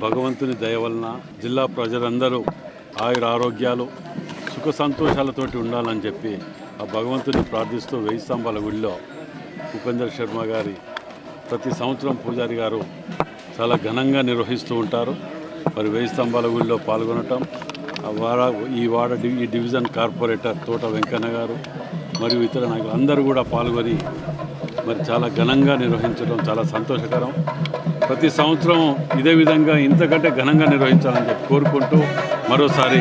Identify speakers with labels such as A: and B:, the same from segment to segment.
A: భగవంతుని దయ వలన జిల్లా ప్రజలందరూ ఆయుర ఆరోగ్యాలు సుఖ సంతోషాలతోటి ఉండాలని చెప్పి ఆ భగవంతుని ప్రార్థిస్తూ వెయ్యి స్తంభాల గుడిలో ఉపేంద్ర శర్మ గారి ప్రతి సంవత్సరం పూజారి గారు చాలా ఘనంగా నిర్వహిస్తూ ఉంటారు. మరి వెయ్యి స్తంభాల గుడిలో పాల్గొనటం ఆ వాడ ఈ వాడ డి- ఈ డివిజన్ కార్పొరేటర్ తోట వెంకన్న గారు మరియు ఇతర నాయకులు అందరూ కూడా పాల్గొని మరి చాలా ఘనంగా నిర్వహించడం చాలా సంతోషకరం. ప్రతి సంవత్సరం ఇదే విధంగా ఇంతకంటే ఘనంగా నిర్వహించాలని చెప్పి కోరుకుంటూ మరోసారి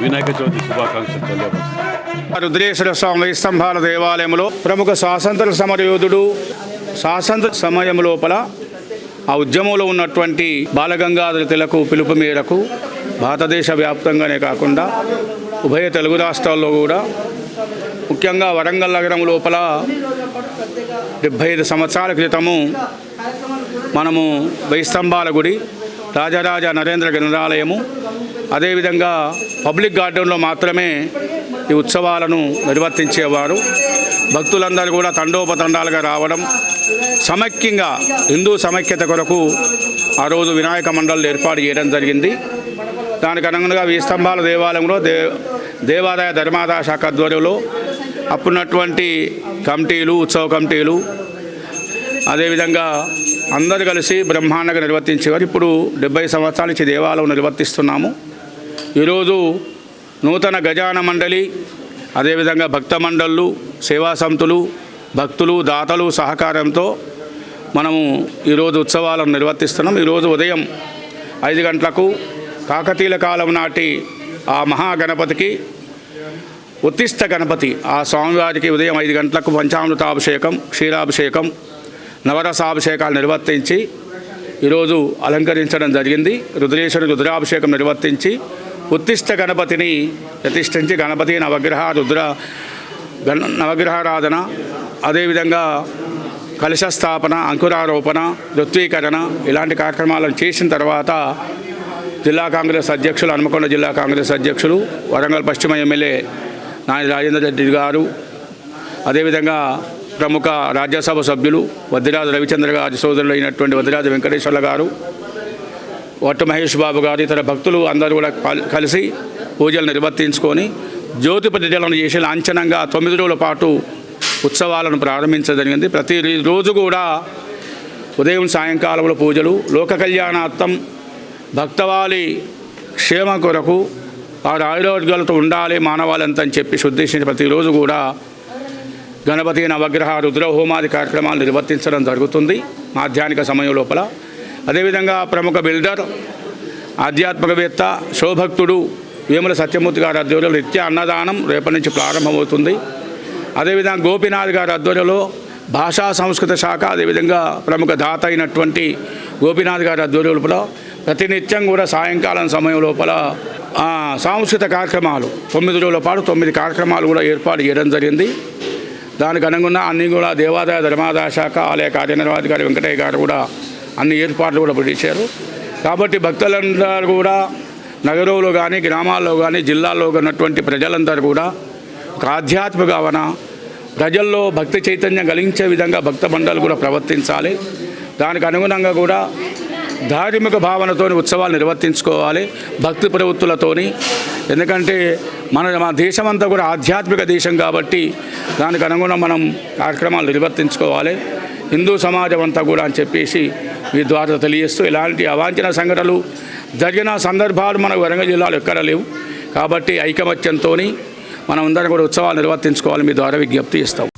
A: వినాయక చవితి శుభాకాంక్షలు తెలియపరుస్తున్నాను
B: రుద్రేశ్వర స్వామి స్తంభాల దేవాలయంలో ప్రముఖ స్వాతంత్ర సమరయోధుడు స్వాతంత్ర సమయం లోపల ఆ ఉద్యమంలో ఉన్నటువంటి బాలగంగాధర తిలకు పిలుపు మేరకు భారతదేశ వ్యాప్తంగానే కాకుండా ఉభయ తెలుగు రాష్ట్రాల్లో కూడా ముఖ్యంగా వరంగల్ నగరం లోపల డెబ్భై ఐదు సంవత్సరాల క్రితము మనము వెయ్యి స్తంభాల గుడి రాజరాజ నరేంద్ర గ్రంథాలయము అదేవిధంగా పబ్లిక్ గార్డెన్లో మాత్రమే ఈ ఉత్సవాలను నిర్వర్తించేవారు. భక్తులందరూ కూడా తండోపతండాలుగా రావడం సమైక్యంగా హిందూ సమైక్యత కొరకు ఆ రోజు వినాయక మండళ్ళు ఏర్పాటు చేయడం జరిగింది. దానికి అనుగుణంగా ఈ స్తంభాల దేవాలయంలో దే దేవాదాయ ధర్మాదాయ శాఖ ఆధ్వర్యంలో అప్పుడున్నటువంటి కమిటీలు ఉత్సవ కమిటీలు అదేవిధంగా అందరు కలిసి బ్రహ్మాండంగా నిర్వర్తించేవారు. ఇప్పుడు డెబ్బై సంవత్సరాల నుంచి దేవాలయం నిర్వర్తిస్తున్నాము. ఈరోజు నూతన గజాన మండలి అదేవిధంగా భక్త మండళ్ళు సేవా సంతులు భక్తులు దాతలు సహకారంతో మనము ఈరోజు ఉత్సవాలను నిర్వర్తిస్తున్నాం ఈరోజు ఉదయం ఐదు గంటలకు కాకతీయుల కాలం నాటి ఆ మహాగణపతికి ఉత్తిష్ట గణపతి ఆ స్వామివారికి ఉదయం ఐదు గంటలకు పంచామృతాభిషేకం క్షీరాభిషేకం నవరసాభిషేకాలు నిర్వర్తించి ఈరోజు అలంకరించడం జరిగింది. రుద్రేశ్వరి రుద్రాభిషేకం నిర్వర్తించి ఉత్తిష్ట గణపతిని ప్రతిష్ఠించి గణపతి నవగ్రహ రుద్ర గణ నవగ్రహారాధన అదేవిధంగా కలశస్థాపన అంకురారోపణ ఋత్వీకరణ ఇలాంటి కార్యక్రమాలను చేసిన తర్వాత జిల్లా కాంగ్రెస్ అధ్యక్షులు హనుమకొండ జిల్లా కాంగ్రెస్ అధ్యక్షులు వరంగల్ పశ్చిమ ఎమ్మెల్యే నాని రాజేంద్ర రెడ్డి గారు అదేవిధంగా ప్రముఖ రాజ్యసభ సభ్యులు వద్దిరాజు రవిచంద్ర గారి సోదరులు అయినటువంటి వద్దిరాజు వెంకటేశ్వర్ల గారు వట్టు మహేష్ బాబు గారు ఇతర భక్తులు అందరూ కూడా కలిసి పూజలు నిర్వర్తించుకొని జ్యోతి ప్రతిజలను చేసి లాంఛనంగా తొమ్మిది రోజుల పాటు ఉత్సవాలను ప్రారంభించడం జరిగింది. ప్రతి రోజు కూడా ఉదయం సాయంకాలంలో పూజలు లోక కళ్యాణార్థం భక్తవాలి క్షేమ కొరకు వారు ఆయుర్వర్గాలతో ఉండాలి మానవాళంతా అని చెప్పి ఉద్దేశించి ప్రతిరోజు కూడా గణపతి నవగ్రహ రుద్రహోమాది కార్యక్రమాలు నిర్వర్తించడం జరుగుతుంది మాధ్యానిక సమయం లోపల. అదేవిధంగా ప్రముఖ బిల్డర్ ఆధ్యాత్మికవేత్త శోభక్తుడు వేముల సత్యమూర్తి గారి ఆధ్వర్యంలో నిత్య అన్నదానం రేపటి నుంచి ప్రారంభమవుతుంది. అదేవిధంగా గోపినాథ్ గారి ఆధ్వర్యంలో భాషా సంస్కృత శాఖ అదేవిధంగా ప్రముఖ దాత అయినటువంటి గోపినాథ్ గారి ఆధ్వర్యం లోపల ప్రతినిత్యం కూడా సాయంకాలం సమయం లోపల సాంస్కృతిక కార్యక్రమాలు తొమ్మిది రోజుల పాటు తొమ్మిది కార్యక్రమాలు కూడా ఏర్పాటు చేయడం జరిగింది. దానికి అనుగుణ అన్నీ కూడా దేవాదాయ ధర్మాదాయ శాఖ ఆలయ కార్యనిర్వాధికారి వెంకటయ్య గారు కూడా అన్ని ఏర్పాట్లు కూడా పెట్టించారు కాబట్టి భక్తులందరూ కూడా నగరంలో కానీ గ్రామాల్లో కానీ జిల్లాల్లో ఉన్నటువంటి ప్రజలందరూ కూడా ఒక ఆధ్యాత్మిక భావన ప్రజల్లో భక్తి చైతన్యం కలిగించే విధంగా భక్త మండలు కూడా ప్రవర్తించాలి. దానికి అనుగుణంగా కూడా ధార్మిక భావనతోని ఉత్సవాలు నిర్వర్తించుకోవాలి భక్తి ప్రవృత్తులతోని. ఎందుకంటే మన మా దేశం అంతా కూడా ఆధ్యాత్మిక దేశం కాబట్టి దానికి అనుగుణం మనం కార్యక్రమాలు నిర్వర్తించుకోవాలి. హిందూ సమాజం అంతా కూడా అని చెప్పేసి మీ ద్వారా తెలియజేస్తూ ఇలాంటి అవాంఛన సంఘటనలు జరిగిన సందర్భాలు మన వరంగల్ జిల్లాలో ఎక్కడ లేవు. కాబట్టి ఐకమత్యంతో మనం అందరం కూడా ఉత్సవాలు నిర్వర్తించుకోవాలి మీ ద్వారా విజ్ఞప్తి ఇస్తాం